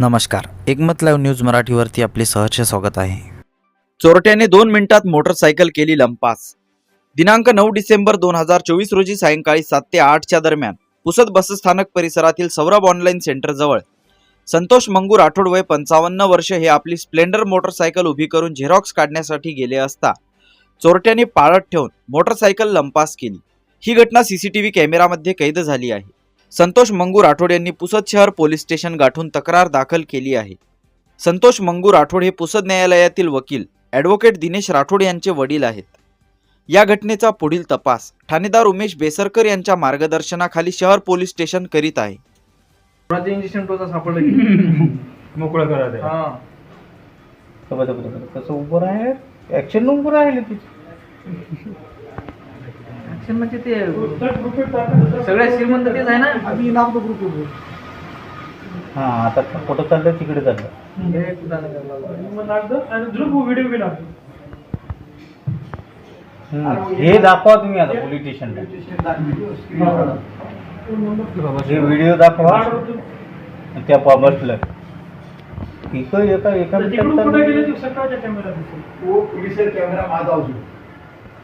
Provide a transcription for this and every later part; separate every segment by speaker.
Speaker 1: नमस्कार. एकमत live news मराठीवरती आपले सहर्ष स्वागत आहे.
Speaker 2: चोरट्याने दोन मिनिटात मोटरसायकल केली लंपास. दिनांक नऊ डिसेंबर दोन हजार चोवीस रोजी सायंकाळी सात ते आठच्या दरम्यान पुसद बसस्थानक परिसरातील सौरभ ऑनलाईन सेंटर जवळ. संतोष मंगू राठोड वय पंचावन्न वर्ष हे आपली स्प्लेंडर मोटरसायकल उभी करून झेरॉक्स काढण्यासाठी गेले असता चोरट्याने पाळत ठेवून मोटरसायकल लंपास केली. ही घटना सीसीटीव्ही कॅमेरामध्ये कैद झाली आहे. संतोष मंगू राठोड यांनी पुसद शहर पोलीस स्टेशन गाठून तक्रार दाखल केली आहे. संतोष मंगू राठोड हे पुसद न्यायालयातील वकील ॲडव्होकेट दिनेश राठोड यांचे वडील आहेत. या घटनेचा पुढील तपास ठाणेदार उमेश बेसरकर यांच्या मार्गदर्शनाखाली शहर पोलीस स्टेशन करीत आहे.
Speaker 3: कोणाचं इंजेक्शन टोचा सापडलं की
Speaker 4: मोकळं करा ते
Speaker 3: हा.
Speaker 5: कसं उभं राहील? ऍक्शन उभं राहिले ती
Speaker 3: ऍक्शन म्हणजे ते सगळ्यात श्रीमंत तेच आहे ना?
Speaker 5: हा आता कुठं चाललं तिकडे चाललं.
Speaker 3: हे लागलं.
Speaker 5: हम्म. हे दाखवा. तुम्ही आता पोलीस स्टेशनला हे. व्हिडिओ दाखवा. आणि त्या पा बसलं एका एका मिनिटात चाललं.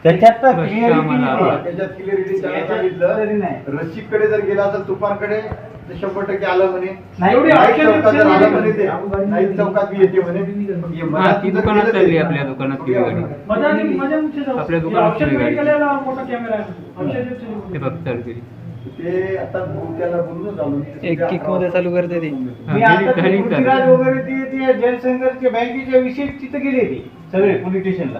Speaker 5: त्याच्यात तर clarity नाही.
Speaker 6: त्याच्यात क्लिअरिटी त्याला सांगितलं रशीकडे जर गेला तर तुफानकडे तर शंभर टक्के आलं म्हणे.
Speaker 5: नाही,
Speaker 6: नाईक चौकात जर आलं म्हणे ते. नाईक चौकात बी येते म्हणे. ये
Speaker 4: हा
Speaker 6: मनात
Speaker 4: ती दुकानात
Speaker 6: गेलं
Speaker 4: चालली
Speaker 6: ते-
Speaker 4: आपल्या दुकानात गाडी आपल्या दुकानात ते बघ चालू केली
Speaker 6: ते आता बोल- त्याला बोलूनच आलो
Speaker 3: एक किकमध्ये चालू करते ते.
Speaker 5: मी
Speaker 4: गेली
Speaker 5: आता ते
Speaker 4: झाली
Speaker 5: पृथ्वीराज
Speaker 4: चालू.
Speaker 5: वगैरे ते ते जयशंकरच्या बँकेच्या विषयी तिथं गेले ते सगळे पोलीस स्टेशनला